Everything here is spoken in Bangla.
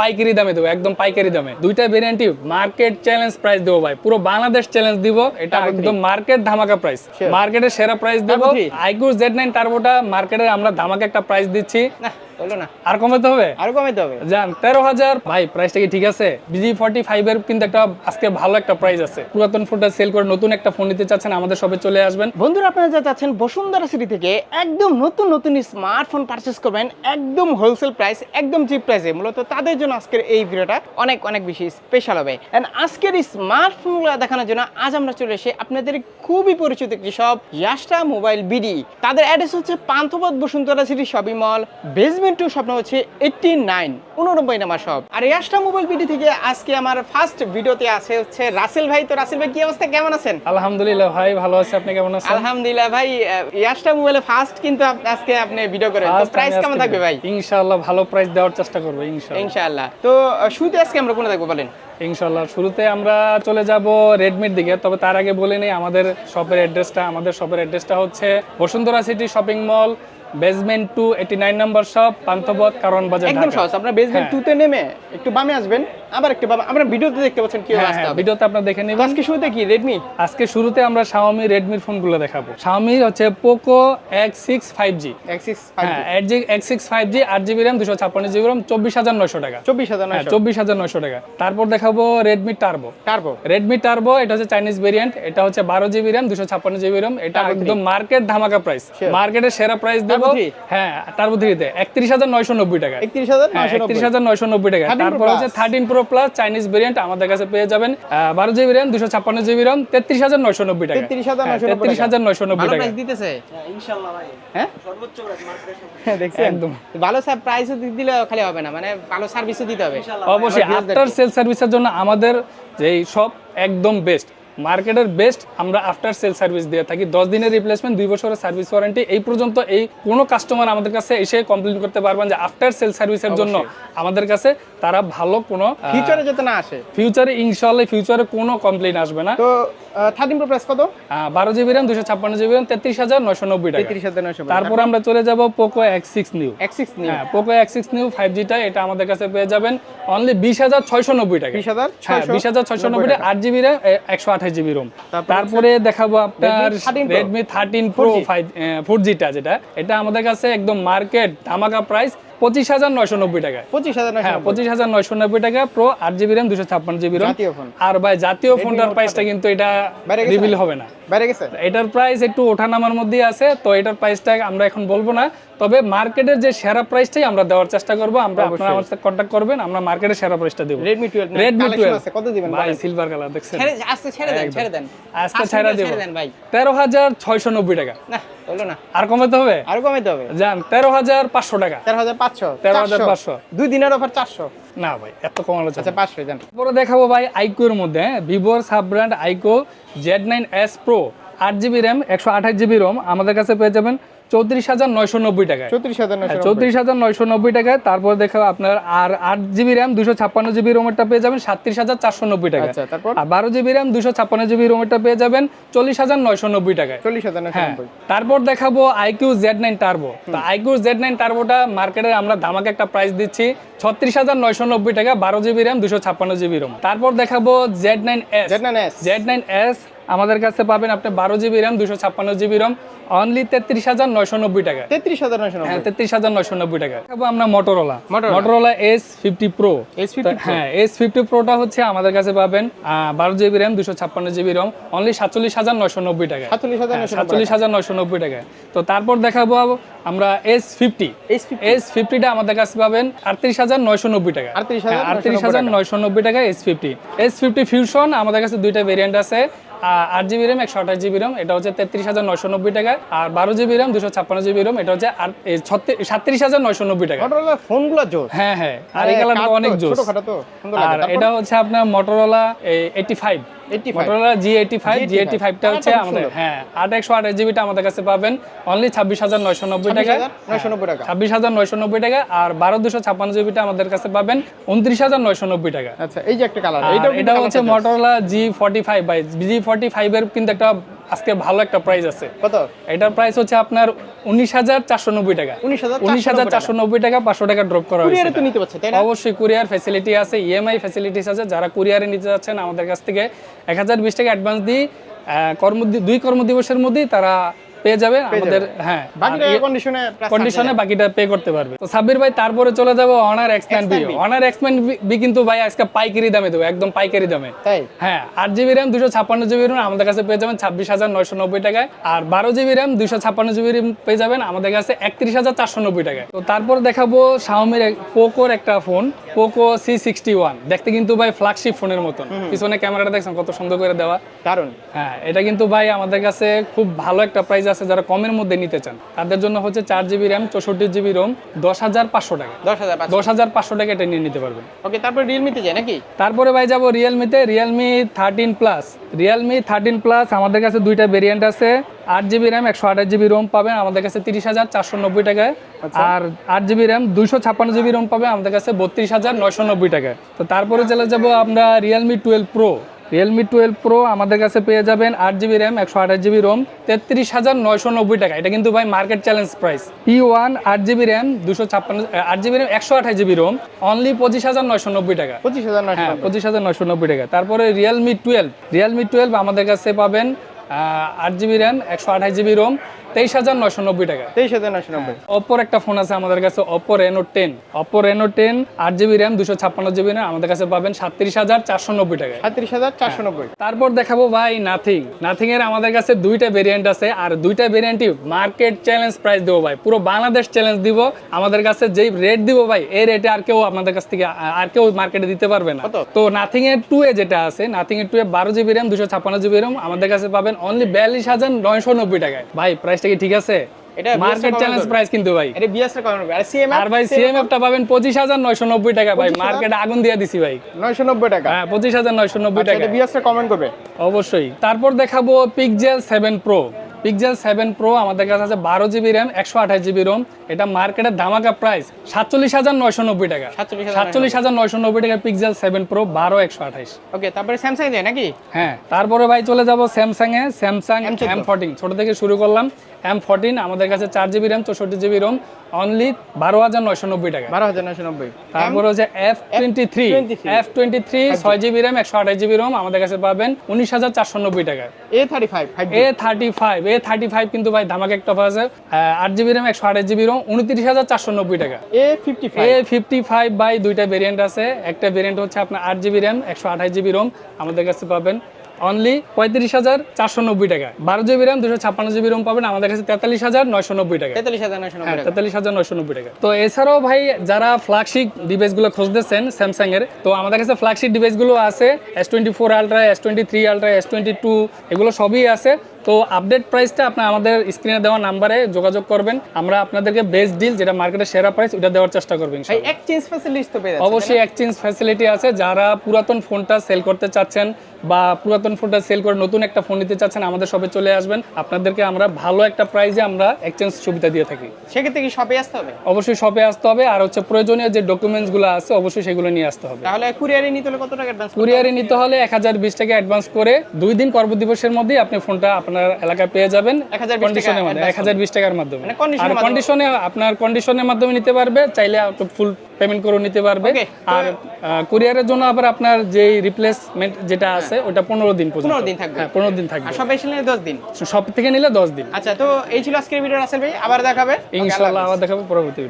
পাইকারি দামে দেবো একদম পাইকারি দামে। দুইটা ভেরিয়েন্টই মার্কেট চ্যালেঞ্জ প্রাইস দেবো ভাই। পুরো বাংলাদেশ চ্যালেঞ্জ দিব এটা একদম মার্কেট ধামাকা প্রাইস. মার্কেটের সেরা প্রাইস দেবো? আইকিউ জেড নাইন টার্বোটা মার্কেটের আমরা ধামাকা একটা প্রাইস দিচ্ছি। না না। আর কমাতে হবে? আরও কমাইতে হবে। জান তেরো হাজার। ভাই প্রাইসটা কি ঠিক আছে? বিজি ফর্টি ফাইভ এর কিন্তু একটা আজকে ভালো একটা প্রাইস আছে। পুরাতন ফোনটা সেল করে নতুন একটা ফোন নিতে চাচ্ছেন আমাদের সবে চলে আসবেন। বন্ধুরা আপনারা যা চাচ্ছেন বসুন্ধরা সিটি থেকে একদম নতুন নতুন স্মার্টফোন পারচেস করবেন একদম হোলসেল প্রাইস একদম চিপ প্রাইসে মূলত তাদের জন্য আজকের এই ভিডিওটা অনেক অনেক বেশি স্পেশাল হবে। এন্ড আজকের এই স্মার্টফোনগুলো দেখানোর জন্য আজ আমরা চলে এসে আপনাদের খুবই পরিচিত একটি ইয়াস্টা মোবাইল বিডি তাদের অ্যাড্রেস হচ্ছে Panthapath Bashundhara city shopping mall basement two স্বপ্ন হচ্ছে এইটটি নাইন উননব্বই নাম্বার শপ আর ইয়াস্টা মোবাইল থেকে আজকে আমার ফার্স্ট ভিডিওতে আছে হচ্ছে রাসেল ভাই। তো রাসেল ভাই কি অবস্থা? কেমন আছেন? আলহামদুলিল্লাহ ভাই ভালো আছে। আপনি কেমন আছেন? আলহামদুলিল্লাহ ভাই ইয়াসটা মোবাইলে ফার্স্ট কিন্তু আজকে আপনি ভিডিও করেন। তো প্রাইস কেমন থাকবে ভাই? ইনশাআল্লাহ ভালো প্রাইস দেওয়ার চেষ্টা করব ইনশাআল্লাহ। ইনশাআল্লাহ। তো শুরুতে আজকে আমরা কোনে থাকব বলেন? ইনশাআল্লাহ শুরুতে আমরা চলে যাব রেডমির দিকে। তবে তার আগে বলে নেই আমাদের শপের অ্যাড্রেসটা আমাদের শপের অ্যাড্রেসটা হচ্ছে Bashundhara city shopping mall basement two eighty nine number shop Panthapath কারণ বাজার একদম সহজ আপনার বেজমেন্ট টু তে নেমে একটু বামে আসবেন। আবার একটু বামে আপনার ভিডিওতে দেখতে পাচ্ছেন কি হ্যাঁ রাস্তা হ্যাঁ ভিডিওতে আপনারা দেখে নেবেন। আজকে শুরুতে কি রেডমি আজকে শুরুতে আমরা রেডমির ফোনগুলো দেখাবো। শাওমি হচ্ছে হ্যাঁ আট জিবি র্যাম দুশো ছাপ্পান্ন জিবি র্যাম চব্বিশ হাজার নয়শো টাকা। চব্বিশ হাজার হ্যাঁ টাকা। তারপর দেখাবো Redmi Turbo Turbo Redmi Turbo এটা হচ্ছে চাইনিজ ভেরিয়েন্ট এটা হচ্ছে বারো জিবি র্যাম দুশো ছাপ্পান্ন জিবি র্যাম এটা একদম মার্কেট ধামাকা প্রাইস. মার্কেটের সেরা প্রাইস দেবো। Turbo? হ্যাঁ একত্রিশ হাজার নয়শো নব্বই টাকা একত্রিশ হাজার হ্যাঁ নয়শো একত্রিশ হাজার নয়শো নব্বই টাকা তারপর হচ্ছে Plus। Thirteen pro plus Chinese variant আমাদের কাছে পেয়ে যাবেন বারো জিবি র্যাম দুশো ছাপ্পান্ন জিবি র্যাম তেত্রিশ হাজার নয়শো নব্বই টাকা। 33,990 তেত্রিশ হাজার নয়শো নব্বই ভালো টাকা। প্রাইস দিতেছে? হ্যাঁ হ্যাঁ? একদম। ভালো প্রাইসও দিলে খালি হবে না মানে ভালো সার্ভিসও দিতে হবে। অবশ্যই আফটার সেল সার্ভিসের জন্য আমাদের যেই সব একদম বেস্ট মার্কেটের বেস্ট আমরা আফটার সেল সার্ভিস দিয়ে থাকি। দশ দিনের রিপ্লেসমেন্ট দুই বছরের সার্ভিস ওয়ারেন্টি এই পর্যন্ত এই কোনো কাস্টমার আমাদের কাছে এসে কমপ্লেন করতে পারবেন যে আফটার সেল সার্ভিসের জন্য আমাদের কাছে তারা ভালো কোনো ফিউচারে যাতে না আসে। ফিউচারে ইনশাল্লাহ ফিউচারে কোনো কমপ্লেন আসবে না। তো থার্টিন প্রো প্রাইস কত? বারো জিবি র্যাম দুশো ছাপ্পান্ন জিবি র্যাম তেত্রিশ হাজার নয়শো নব্বই টাকা। তেত্রিশ হাজার নয়শো তারপর আমরা চলে যাব Poco X six new X six new হ্যাঁ Poco X six new five জিটা এটা আমাদের কাছে পেয়ে যাবেন অনলি বিশ হাজার ছয়শো নব্বই টাকা। বিশ হাজার হ্যাঁ বিশ হাজার ছয়শো নব্বই আট জিবি র্যাম একশো আঠাশ জিবি রোম তারপরে দেখাবো আপনার Redmi 13 Pro। Redmi thirteen pro five four জিটা যেটা এটা আমাদের কাছে একদম মার্কেট ধামাকা প্রাইস পঁচিশ হাজার নয়শো নব্বই টাকা পঁচিশ হাজার হ্যাঁ পঁচিশ হাজার নয়শো নব্বই টাকা প্রো আট জিবি র্যাম দুশো ছাপ্পান্ন জিবি ফোন আর ভাই জাতীয় ফোনটার প্রাইসটা কিন্তু এটা রিভিল হবে না। এটার প্রাইস একটু ওঠানামার মধ্যেই আছে তো এটার প্রাইসটা আমরা এখন বলব না। তবে মার্কেটের যে সেরা প্রাইসটাই আমরা দেওয়ার চেষ্টা করব। আমরা আপনারা আমার সাথে কন্ট্যাক্ট করবেন আমরা মার্কেটের সেরা প্রাইসটা দেবো। রেডমি টুয়েলভ রেডমি টুয়েলভ কত দিবেন ভাই সিলভার কালার দেখছেন? আজকে ছেড়ে দেন ছেড়ে দেন। আজকে ছেড়ে দেব। ছেড়ে দেন ভাই। তেরো হাজার ছয়শো নব্বই টাকা। না না। আর কমাতে হবে? আর কমাইতে হবে। যান তেরো হাজার পাঁচশো তেরো হাজার পাঁচশো। দুই দিনের অফার চারশো। না ভাই এত কমানো আচ্ছা পাঁচশো জান। পরে দেখাবো ভাই আইকোর মধ্যে ভিভোর sub brand iQOO Z nine S pro আট জিবি র্যাম একশো আঠাশ জিবি রোম। আমাদের কাছে পেয়ে যাবেন চৌত্রিশ হাজার নয়শো নব্বই টাকায়। চৌত্রিশ হাজার নয়শো চৌত্রিশ হাজার নয়শো নব্বই টাকায়। তারপর দেখা আপনার আর আট জিবি র্যাম দুশো ছাপ্পান্ন জিবি রোমেরটা পেয়ে যাবেন সাতত্রিশ হাজার চারশো নব্বই টাকা আচ্ছা আর বারো জিবি র্যাম দুশো ছাপ্পান্ন জিবি রোমেরটা পেয়ে যাবেন চল্লিশ হাজার নয়শো নব্বই টাকায়। চল্লিশ হাজার হ্যাঁ তারপর দেখাবো আইকিউ জেড নাইন টার্বো। তো আইকিউ জেড নাইন টার্বোটা মার্কেটে আমরা ধামাকে একটা প্রাইস দিচ্ছি ছত্রিশ হাজার নয়শো নব্বই টাকা বারো জিবি র্যাম দুশো ছাপ্পান্ন জিবি রোম। তারপর দেখাবো Z nine S. Z nine S. Z nine S আমাদের কাছে পাবেন আপনি বারো জিবি র্যাম দুশো ছাপ্পান্ন জিবি রোম অনলি তেত্রিশ হাজার নয়শো নব্বই টাকা তেত্রিশ হাজার নয়শো হ্যাঁ তেত্রিশ হাজার নয়শো নব্বই টাকা আমরা Motorola. Motorola S fifty pro S হ্যাঁ এস ফিফটি প্রোটা হচ্ছে আমাদের কাছে পাবেন বারো জিবি র্যাম দুশো ছাপ্পান্ন জিবি রম অনলি সাতচল্লিশ হাজার নয়শো নব্বই টাকা সাতচল্লিশ হাজার নয়শো নব্বই নব্বই টাকায়। তো তারপর দেখাবো আমরা S fifty S fifty S ফিফটিটা আমাদের কাছে পাবেন আটত্রিশ হাজার নয়শো নব্বই টাকা আটত্রিশ হাজার আটত্রিশ হাজার নয়শো নব্বই টাকা S fifty S fifty fusion আমাদের কাছে দুইটা ভেরিয়েন্ট আছে। আট জিবি র্যাম একশো আঠাশ জিবি র্যাম এটা হচ্ছে তেত্রিশ হাজার নয়শো নব্বই টাকা আর বারো জিবি র্যাম দুশো ছাপ্পান্ন জিবি র্যাম এটা হচ্ছে সাতত্রিশ হাজার নয়শো নব্বই টাকা ফোন ফোনগুলো জোর হ্যাঁ হ্যাঁ আর এই কালারটা অনেক সুন্দর আর এটা হচ্ছে আপনার Motorola eighty five Motorola G eighty five G eighty ফাইভটা হচ্ছে আমাদের হ্যাঁ আট একশো আঠাশ জিবিটা আমাদের কাছে পাবেন। অনলি ছাব্বিশ হাজার নয়শো নব্বই টাকা নয়শো নব্বই টাকা। ছাব্বিশ হাজার নয়শো নব্বই টাকা আর বারো দুশো ছাপ্পান্ন জিবিটা আমাদের কাছে পাবেন উনত্রিশ হাজার নয়শো নব্বই টাকা। আচ্ছা এই যে একটা কালার এটা হচ্ছে Motorola G forty five by G forty five এর কিন্তু একটা আজকে ভালো একটা প্রাইস আছে। কত? এটার প্রাইস হচ্ছে আপনার উনিশ হাজার চারশো নব্বই টাকা। উনিশ হাজার চারশো নব্বই টাকা। পাঁচশো টাকা ড্রপ করা হয়েছে অবশ্যই কুরিয়ার ফেসিলিটি আছে ইএমআই ফ্যাসিলিটিস আছে। যারা কুরিয়ারে নিতে যাচ্ছেন আমাদের কাছ থেকে এক হাজার বিশ টাকা অ্যাডভান্স দিই কর্ম দুই কর্মদিবসের মধ্যেই তারা পেয়ে যাবে আমাদের হ্যাঁ ইয়ে- কন্ডিশনে কন্ডিশনে বাকিটা পে করতে পারবে। তো সাব্বির ভাই তারপরে চলে যাব Honor expand B Honor expand B কিন্তু ভাই আজকে পাইকারি দামে দেবো একদম পাইকারি দামে। তাই? হ্যাঁ আট জিবি র্যাম দুশো ছাপ্পান্ন জিবি র্যাম আমাদের কাছে পেয়ে যাবেন ছাব্বিশ হাজার নয়শো নব্বই টাকায়। আর বারো জিবি র্যাম দুশো ছাপ্পান্ন জিবি র্যাম পেয়ে যাবেন আমাদের কাছে একত্রিশ হাজার চারশো নব্বই টাকায়। তো তারপর দেখাবো শাওমির পোকোর একটা phone Poco C sixty one দেখতে কিন্তু ভাই ফ্ল্যাগশিপ ফোনের মতন। পিছনে ক্যামেরাটা দেখছেন কত সুন্দর করে দেওয়া। দারুণ হ্যাঁ এটা কিন্তু ভাই আমাদের কাছে খুব ভালো একটা প্রাইস আছে যারা কমের মধ্যে নিতে চান। তাদের জন্য হচ্ছে চার জিবি র্যাম চৌষট্টি জিবি রোম দশ হাজার পাঁচশো টাকা। দশ হাজার পাঁচশো। টাকা এটা নিয়ে নিতে পারবেন। ওকে তারপর রিয়েলমিতে যায় নাকি? তারপরে ভাই যাব রিয়েলমিতে Realme thirteen plus Realme thirteen plus আমাদের কাছে দুইটা ভেরিয়েন্ট আছে। আট জিবি র্যাম একশো আঠাশ জিবি রোম পাবেন আমাদের কাছে তিরিশ হাজার চারশো নব্বই টাকায় আর আট জিবি র্যাম দুইশো ছাপ্পান্ন জিবি রোম পাবে আমাদের কাছে বত্রিশ হাজার নয়শো নব্বই টাকায় তো তারপরে চলে যাব আমরা Realme twelve pro Realme twelve pro আমাদের কাছে পেয়ে যাবেন আট জিবি র্যাম একশো আঠাশ জিবি রোম তেত্রিশ হাজার নয়শো নব্বই টাকা। এটা কিন্তু ভাই market challenge price P one আট জিবি র্যাম দুশো ছাপ্পান্ন আট জিবি র্যাম একশো আঠাশ জিবি রোম অনলি পঁচিশ হাজার নয়শো নব্বই টাকা। পঁচিশ হাজার হ্যাঁ পঁচিশ হাজার নয়শো নব্বই টাকা। তারপরে রিয়েলমি টুয়েলভ রিয়েলমি টুয়েলভ আমাদের কাছে পাবেন আট জিবি র্যাম একশো আঠাশ জিবি রোম তেইশ হাজার নয়শো নব্বই টাকা। তেইশ হাজার নয়শো নব্বই। অপোর একটা ফোন আছে আমাদের কাছে Oppo Reno ten. Oppo Reno ten আট জিবি র্যাম দুশো ছাপ্পান্ন জিবি র্যাম আমাদের কাছে পাবেন হাজার চারশো নব্বই সাঁত্রিশ হাজার চারশো নব্বই। তারপর দেখাবো ভাই নাথিং নাথিং এর আমাদের কাছে দুইটা ভেরিয়েন্ট আছে আর দুইটা ভেরিয়েন্টই মার্কেট চ্যালেঞ্জ প্রাইস দেবো ভাই। পুরো বাংলাদেশ চ্যালেঞ্জ দিব। আমাদের কাছে যেই রেট দিব ভাই এই রেটে আর কেউ আপনাদের কাছ থেকে আর কেউ মার্কেটে দিতে পারবে না। তো নাথিং এর টু এ যেটা আছে নাথিং এর টু এ বারো জিবি র্যাম দুশো ছাপ্পান্ন জিবি র্যাম আমাদের কাছে পাবেন অনলি বিয়াল্লিশ হাজার নয়শো নব্বই টাকায়। ভাই প্রাইসটা কি ঠিক আছে? এটা মার্কেট চ্যালেঞ্জ প্রাইস কিন্তু ভাই। এটা বিএসটা কম হবে আর সিএম আর ভাই সিএমএফ পাবেন পঁচিশ হাজার নয়শো নব্বই টাকা ভাই। 25,000 আগুন দিয়ে দিছি ভাই। নয়শো নব্বই টাকা। হ্যাঁ আচ্ছা, টাকা। এটা বিএসটা কমেন্ট করবে। অবশ্যই। তারপর দেখাবো Pixel seven pro Pixel seven pro আমাদের কাছে আছে বারো জিবি র্যাম একশো আঠাশ জিবি রোম এটা মার্কেটের ধামাকা প্রাইস সাতচল্লিশ হাজার নয়শো নব্বই টাকা। সাতচল্লিশ হাজার নয়শো নব্বই টাকা। পিকজেল সেভেন প্রো বারো একশো আঠাশ। ওকে তারপরে স্যামসাং যায় নাকি? হ্যাঁ তারপরে ভাই চলে যাব Samsung A. Samsung M14 M fourteen ছোট থেকে শুরু করলাম। এম ফোরটিন আমাদের কাছে চার জিবি র্যাম চৌষট্টি জিবি রোম অনলি বারো হাজার নয়শো নব্বই টাকা। বারো হাজার নয়শো নব্বই। তারপর হচ্ছে F twenty three F twenty three ছয় জিবি র্যাম একশো আঠাশ জিবি রোম আমাদের কাছে পাবেন উনিশ হাজার চারশো নব্বই টাকা A thirty five A thirty five A thirty five কিন্তু ভাই ধামাকা একটা অফার আছে। আট জিবি র্যাম একশো আঠাশ জিবি রোম উনত্রিশ হাজার চারশো নব্বই টাকা। A fifty A fifty five by দুইটা ভেরিয়েন্ট আছে। একটা ভেরিয়েন্ট হচ্ছে আপনার আট জিবি র্যাম একশো আঠাশ জিবি রোম আমাদের কাছে পাবেন। অনলি পঁয়ত্রিশ হাজার চারশো নব্বই টাকা। বারো জিবি র্যাম দুশো ছাপ্পান্ন জিবি রোম পাবেন। আমাদের কাছে তেতাল্লিশ হাজার নয়শো নব্বই টাকা। তেতাল্লিশ হাজার নয়শো নব্বই তেতাল্লিশ হাজার নয়শো নব্বই টাকা। তো এছাড়াও ভাই যারা ফ্ল্যাগশিপ ডিভাইসগুলো খুঁজতেছেন স্যামসাং এর তো আমাদের কাছে ফ্ল্যাগশিপ ডিভাইসগুলো আছে S twenty four Ultra S twenty three Ultra S twenty two এগুলো সবই আছে। তো আপডেট প্রাইসটা আপনার আমাদের স্ক্রিনে দেওয়া নাম্বারে যোগাযোগ করবেন। আমরা আপনাদেরকে বেস্ট ডিল যেটা মার্কেটের সেরা প্রাইস ওটা দেওয়ার চেষ্টা করবেন এক্সচেঞ্জ ফ্যাসিলিটি তো অবশ্যই এক্সচেঞ্জ ফ্যাসিলিটি আছে। যারা পুরাতন ফোনটা সেল করতে চাচ্ছেন বা পুরাতন ফোনটা সেল করে নতুন একটা ফোন নিতে চাচ্ছেন আমাদের শপে চলে আসবেন। আপনাদেরকে আমরা ভালো একটা প্রাইসে আমরা এক্সচেঞ্জ সুবিধা দিয়ে থাকি। সেক্ষেত্রে কি শপে আসতে হবে? অবশ্যই শপে আসতে হবে। আর হচ্ছে প্রয়োজনীয় যে ডকুমেন্টসগুলো আছে অবশ্যই সেগুলো নিয়ে আসতে হবে। তাহলে কুরিয়ারে নিতে হলে কত টাকা অ্যাডভান্স কুরিয়ারে নিতে হলে এক হাজার বিশ টাকা অ্যাডভান্স করে দুই দিন কর্মদিবসের মধ্যেই আপনি ফোনটা আপনার এলাকায় পেয়ে যাবেন কন্ডিশনের মাধ্যমে এক হাজার বিশ টাকার মাধ্যমে। মানে আর কন্ডিশনে আপনার কন্ডিশনের মাধ্যমে নিতে পারবে চাইলে ফুল পেমেন্ট করে নিতে পারবে। আর কুরিয়ারের জন্য আবার আপনার যে রিপ্লেসমেন্ট যেটা আছে ওটা পনেরো দিন পর্যন্ত। 15 দিন থাকবে। হ্যাঁ পনেরো দিন থাকবে। শপে এসে নিলে দশ দিন। সব থেকে নিলে দশ দিন। আচ্ছা তো এই ছিল আজকের ভিডিও রাসেল ভাই। আবার দেখাবে। ইনশাল্লাহ আবার দেখাবো পরবর্তী।